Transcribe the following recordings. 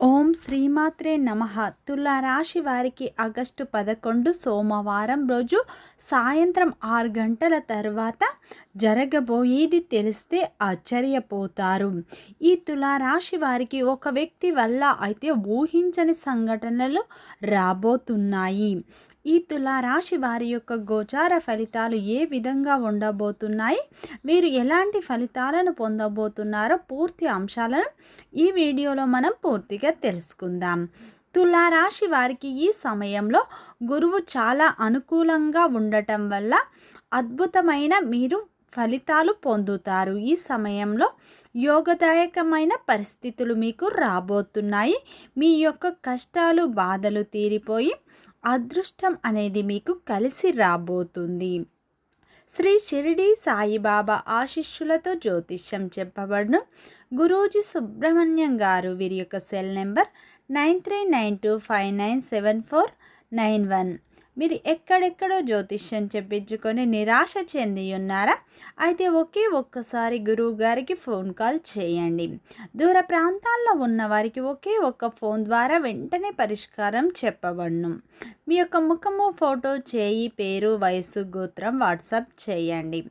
ఓం శ్రీమాత్రే నమ. తులారాశి వారికి ఆగస్టు పదకొండు సోమవారం రోజు సాయంత్రం ఆరు గంటల తర్వాత జరగబోయేది తెలిస్తే ఆశ్చర్యపోతారు. ఈ తులారాశి వారికి ఒక వ్యక్తి వల్ల అయితే ఊహించని సంఘటనలు రాబోతున్నాయి. ఈ తులారాశి వారి యొక్క గోచార ఫలితాలు ఏ విధంగా ఉండబోతున్నాయి? వీరు ఎలాంటి ఫలితాలను పొందబోతున్నారో పూర్తి అంశాలను ఈ వీడియోలో మనం పూర్తిగా తెలుసుకుందాం. తులారాశి వారికి ఈ సమయంలో గురువు చాలా అనుకూలంగా ఉండటం వల్ల అద్భుతమైన మీరు ఫలితాలు పొందుతారు. ఈ సమయంలో యోగదాయకమైన పరిస్థితులు మీకు రాబోతున్నాయి. మీ యొక్క కష్టాలు బాధలు తీరిపోయి అదృష్టం అనేది మీకు కలిసి రాబోతుంది. శ్రీ షిరిడి సాయిబాబా ఆశిష్యులతో జ్యోతిష్యం చెప్పబడును. గురూజీ సుబ్రహ్మణ్యం గారు వీరి యొక్క cell number nine three nine two five nine seven four nine one. మీరు ఎక్కడెక్కడో జ్యోతిష్యం చెప్పించుకొని నిరాశ చెంది ఉన్నారా? అయితే ఒకే ఒక్కసారి గురువు గారికి ఫోన్ కాల్ చేయండి. దూర ప్రాంతాల్లో ఉన్న వారికి ఒకే ఒక్క ఫోన్ ద్వారా వెంటనే పరిష్కారం చెప్పబడును. మీ యొక్క ముఖము ఫోటో చేయి పేరు వయసు గోత్రం వాట్సాప్ చేయండి.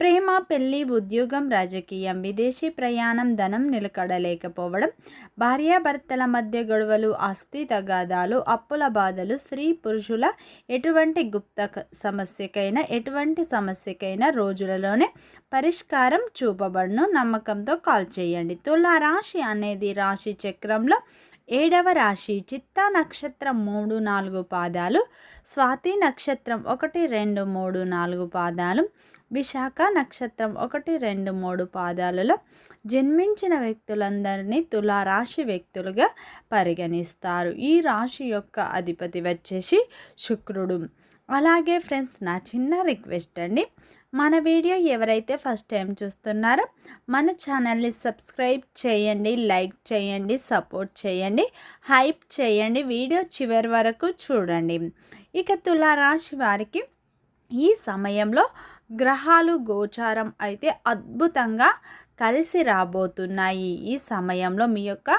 ప్రేమ పెళ్ళి ఉద్యోగం రాజకీయం విదేశీ ప్రయాణం ధనం నిలకడలేకపోవడం భార్యాభర్తల మధ్య గొడవలు ఆస్తి తగాదాలు అప్పుల బాధలు స్త్రీ పురుషుల ఎటువంటి గుప్త సమస్యకైనా ఎటువంటి సమస్యకైనా రోజులలోనే పరిష్కారం చూపబడును నమ్మకంతో కాల్ చేయండి. తులా రాశి అనేది రాశి చక్రంలో ఏడవ రాశి. చిత్తా నక్షత్రం మూడు నాలుగు పాదాలు స్వాతి నక్షత్రం ఒకటి రెండు మూడు నాలుగు పాదాలు విశాఖ నక్షత్రం ఒకటి రెండు మూడు పాదాలలో జన్మించిన వ్యక్తులందరినీ తులారాశి వ్యక్తులుగా పరిగణిస్తారు. ఈ రాశి యొక్క అధిపతి వచ్చేసి శుక్రుడు. అలాగే ఫ్రెండ్స్ నా చిన్న రిక్వెస్ట్ అండి. మన వీడియో ఎవరైతే ఫస్ట్ టైం చూస్తున్నారో మన ఛానల్ని సబ్స్క్రైబ్ చేయండి లైక్ చేయండి సపోర్ట్ చేయండి హైప్ చేయండి వీడియో చివరి వరకు చూడండి. ఇక తులారాశి వారికి ఈ సమయంలో గ్రహాలు గోచారం అయితే అద్భుతంగా కలిసి రాబోతున్నాయి. ఈ సమయంలో మీ యొక్క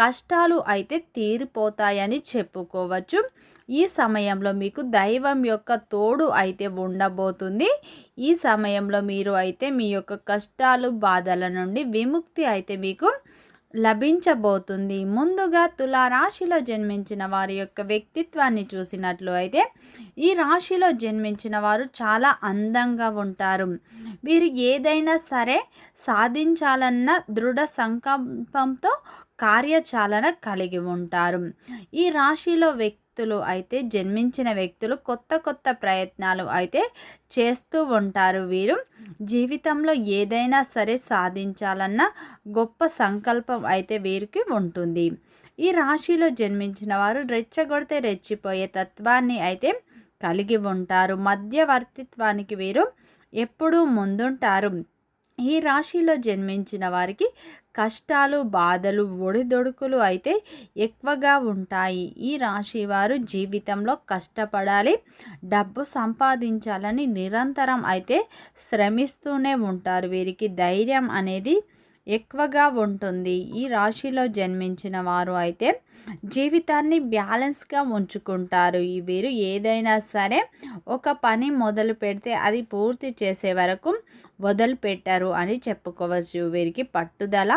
కష్టాలు అయితే తీరిపోతాయని చెప్పుకోవచ్చు. ఈ సమయంలో మీకు దైవం యొక్క తోడు అయితే ఉండబోతుంది. ఈ సమయంలో మీరు అయితే మీ యొక్క కష్టాలు బాధల నుండి విముక్తి అయితే మీకు లభించబోతుంది. ముందుగా తులారాశిలో జన్మించిన వారి యొక్క వ్యక్తిత్వాన్ని చూసినట్లు అయితే ఈ రాశిలో జన్మించిన వారు చాలా అందంగా ఉంటారు. వీరు ఏదైనా సరే సాధించాలన్న దృఢ సంకల్పంతో కార్యచాలన కలిగి ఉంటారు. ఈ రాశిలో వ్యక్తి వ్యక్తులు అయితే జన్మించిన వ్యక్తులు కొత్త కొత్త ప్రయత్నాలు అయితే చేస్తూ ఉంటారు వీరు. జీవితంలో ఏదైనా సరే సాధించాలన్న గొప్ప సంకల్పం అయితే వీరికి ఉంటుంది. ఈ రాశిలో జన్మించిన వారు రెచ్చగొడితే రెచ్చిపోయే తత్వాన్ని అయితే కలిగి ఉంటారు. మధ్యవర్తిత్వానికి వీరు ఎప్పుడూ ముందుంటారు. ఈ రాశిలో జన్మించిన వారికి కష్టాలు బాధలు ఒడిదొడుకులు అయితే ఎక్కువగా ఉంటాయి. ఈ రాశి వారు జీవితంలో కష్టపడాలి డబ్బు సంపాదించాలని నిరంతరం అయితే శ్రమిస్తూనే ఉంటారు. వీరికి ధైర్యం అనేది ఎక్కువగా ఉంటుంది. ఈ రాశిలో జన్మించిన వారు అయితే జీవితాన్ని బ్యాలెన్స్గా ఉంచుకుంటారు. ఈ వీరు ఏదైనా సరే ఒక పని మొదలు పెడితే అది పూర్తి చేసే వరకు వదిలిపెట్టారు అని చెప్పుకోవచ్చు. వీరికి పట్టుదల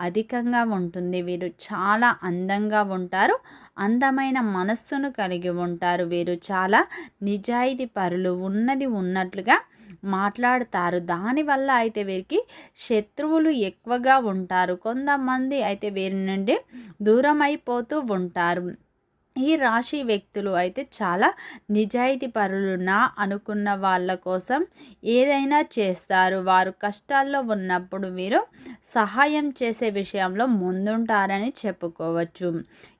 అధికంగా ఉంటుంది. వీరు చాలా అందంగా ఉంటారు. అందమైన మనస్సును కలిగి ఉంటారు. వీరు చాలా నిజాయితీ పరులు ఉన్నది ఉన్నట్లుగా మాట్లాడతారు. దానివల్ల అయితే వీరికి శత్రువులు ఎక్కువగా ఉంటారు. కొంతమంది అయితే వీరి నుండి దూరం అయిపోతూ ఉంటారు. ఈ రాశి వ్యక్తులు అయితే చాలా నిజాయితీ పరులు నా అనుకున్న వాళ్ళ కోసం ఏదైనా చేస్తారు. వారు కష్టాల్లో ఉన్నప్పుడు వీరు సహాయం చేసే విషయంలో ముందుంటారని చెప్పుకోవచ్చు.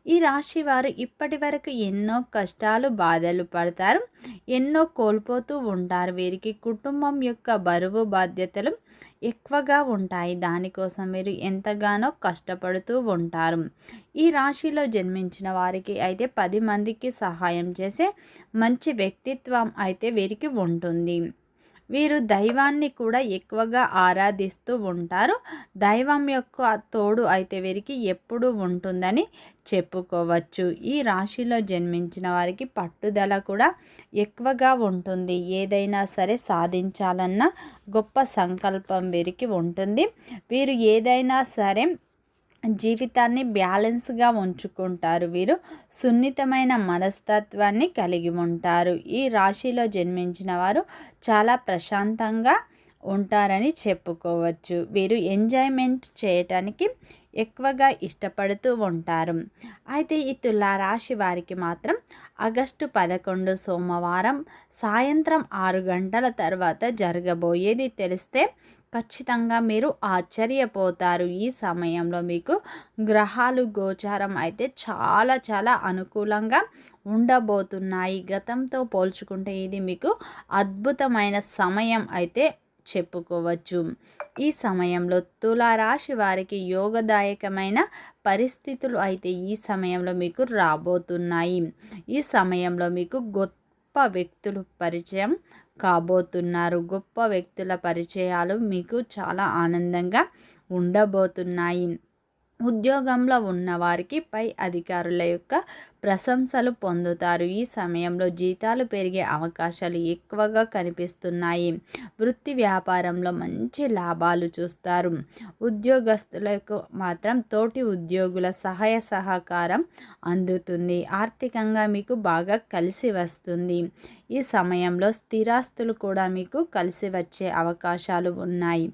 ఈ రాశి వారు ఇప్పటి వరకు ఎన్నో కష్టాలు బాధలు పడతారు. ఎన్నో కోల్పోతూ ఉంటారు. వీరికి కుటుంబం యొక్క బరువు బాధ్యతలు ఎక్కువగా ఉంటాయి. దానికోసం మీరు ఎంతగానో కష్టపడుతూ ఉంటారు. ఈ రాశిలో జన్మించిన వారికి అయితే పది మందికి సహాయం చేసే మంచి వ్యక్తిత్వం అయితే వీరికి ఉంటుంది. వీరు దైవాన్ని కూడా ఎక్కువగా ఆరాధిస్తూ ఉంటారు. దైవం యొక్క తోడు అయితే వీరికి ఎప్పుడు ఉంటుందని చెప్పుకోవచ్చు. ఈ రాశిలో జన్మించిన వారికి పట్టుదల కూడా ఎక్కువగా ఉంటుంది. ఏదైనా సరే సాధించాలన్న గొప్ప సంకల్పం వీరికి ఉంటుంది. వీరు ఏదైనా సరే జీవితాన్ని బ్యాలెన్స్గా ఉంచుకుంటారు వీరు. సున్నితమైన మనస్తత్వాన్ని కలిగి ఉంటారు. ఈ రాశిలో జన్మించిన వారు చాలా ప్రశాంతంగా ఉంటారని చెప్పుకోవచ్చు. వీరు ఎంజాయ్మెంట్ చేయటానికి ఎక్కువగా ఇష్టపడుతూ ఉంటారు. అయితే ఈ తులారాశి వారికి మాత్రం ఆగస్టు పదకొండు సోమవారం సాయంత్రం ఆరు గంటల తర్వాత జరగబోయేది తెలిస్తే ఖచ్చితంగా మీరు ఆశ్చర్యపోతారు. ఈ సమయంలో మీకు గ్రహాలు గోచారం అయితే చాలా చాలా అనుకూలంగా ఉండబోతున్నాయి. గతంతో పోల్చుకుంటే ఇది మీకు అద్భుతమైన సమయం అయితే చెప్పుకోవచ్చు. ఈ సమయంలో తులారాశి వారికి యోగదాయకమైన పరిస్థితులు అయితే ఈ సమయంలో మీకు రాబోతున్నాయి. ఈ సమయంలో మీకు గొప్ప వ్యక్తులు పరిచయం కాబోతున్నారు. గొప్ప వ్యక్తుల పరిచయాలు మీకు చాలా ఆనందంగా ఉండబోతున్నాయి. ఉద్యోగంలో ఉన్నవారికి పై అధికారుల యొక్క ప్రశంసలు పొందుతారు. ఈ సమయంలో జీతాలు పెరిగే అవకాశాలు ఎక్కువగా కనిపిస్తున్నాయి. వృత్తి వ్యాపారంలో మంచి లాభాలు చూస్తారు. ఉద్యోగస్తులకు మాత్రం తోటి ఉద్యోగుల సహాయ సహకారం అందుతుంది. ఆర్థికంగా మీకు బాగా కలిసి వస్తుంది. ఈ సమయంలో స్థిరాస్తులు కూడా మీకు కలిసి వచ్చే అవకాశాలు ఉన్నాయి.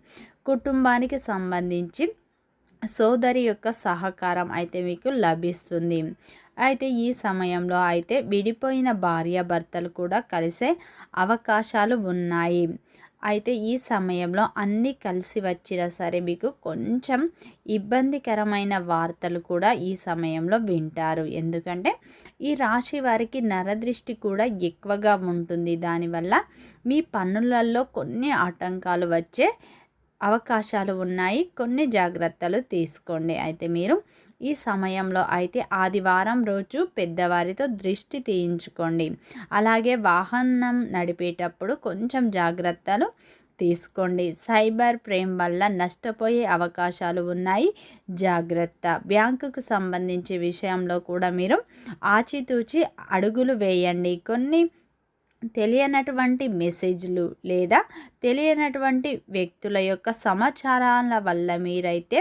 కుటుంబానికి సంబంధించి సోదరి యొక్క సహకారం అయితే మీకు లభిస్తుంది. అయితే ఈ సమయంలో అయితే విడిపోయిన భార్యాభర్తలు కూడా కలిసే అవకాశాలు ఉన్నాయి. అయితే ఈ సమయంలో అన్నీ కలిసి వచ్చినా సరే మీకు కొంచెం ఇబ్బందికరమైన వార్తలు కూడా ఈ సమయంలో వింటారు. ఎందుకంటే ఈ రాశి వారికి నరదృష్టి కూడా ఎక్కువగా ఉంటుంది. దానివల్ల మీ పనులలో కొన్ని ఆటంకాలు వచ్చే అవకాశాలు ఉన్నాయి. కొన్ని జాగ్రత్తలు తీసుకోండి. అయితే మీరు ఈ సమయంలో అయితే ఆదివారం రోజు పెద్దవారితో దృష్టి తీయించుకోండి. అలాగే వాహనం నడిపేటప్పుడు కొంచెం జాగ్రత్తలు తీసుకోండి. సైబర్ ప్రేమ్ వల్ల నష్టపోయే అవకాశాలు ఉన్నాయి. జాగ్రత్త. బ్యాంకుకు సంబంధించి విషయంలో కూడా మీరు ఆచితూచి అడుగులు వేయండి. కొన్ని తెలియనటువంటి మెసేజ్లు లేదా తెలియనటువంటి వ్యక్తుల యొక్క సమాచారాల వల్ల మీరైతే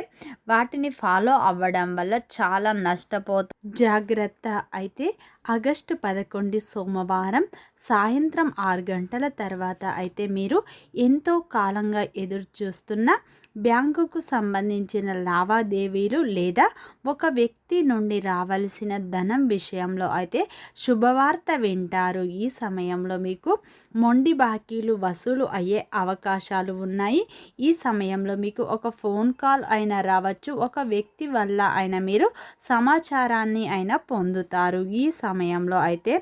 వాటిని ఫాలో అవ్వడం వల్ల చాలా నష్టపోతారు. జాగ్రత్త. అయితే ఆగస్టు పదకొండు సోమవారం సాయంత్రం ఆరు గంటల తర్వాత అయితే మీరు ఎంతో కాలంగా ఎదురు చూస్తున్న బ్యాంకుకు సంబంధించిన లావాదేవీలు లేదా ఒక వ్యక్తి నుండి రావలసిన ధనం విషయంలో అయితే శుభవార్త వింటారు. ఈ సమయంలో మీకు మొండి బాకీలు వసూలు అయ్యే అవకాశాలు ఉన్నాయి. ఈ సమయంలో మీకు ఒక ఫోన్ కాల్ అయినా రావచ్చు. ఒక వ్యక్తి వల్ల అయినా మీరు సమాచారాన్ని అయినా పొందుతారు. ఈ సమయంలో అయితే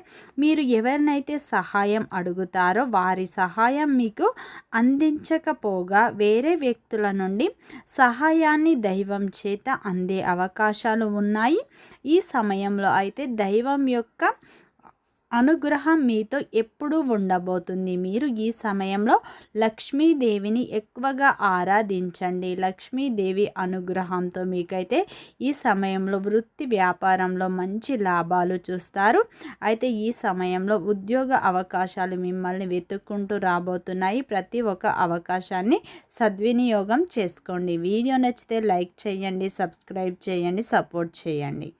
మీరు ఎవరినైతే సహాయం అడుగుతారో వారి సహాయం మీకు అందించకపోగా వేరే వ్యక్తుల నుండి సహాయాన్ని దైవం చేత అందే అవకాశాలు ఉన్నాయి. ఈ సమయంలో అయితే దైవం యొక్క అనుగ్రహం మీతో ఎప్పుడూ ఉండబోతుంది. మీరు ఈ సమయంలో లక్ష్మీదేవిని ఎక్కువగా ఆరాధించండి. లక్ష్మీదేవి అనుగ్రహంతో మీకైతే ఈ సమయంలో వృత్తి వ్యాపారంలో మంచి లాభాలు చూస్తారు. అయితే ఈ సమయంలో ఉద్యోగ అవకాశాలు మిమ్మల్ని వెతుక్కుంటూ రాబోతున్నాయి. ప్రతి ఒక్క అవకాశాన్ని సద్వినియోగం చేసుకోండి. వీడియో నచ్చితే లైక్ చేయండి సబ్స్క్రైబ్ చేయండి సపోర్ట్ చేయండి.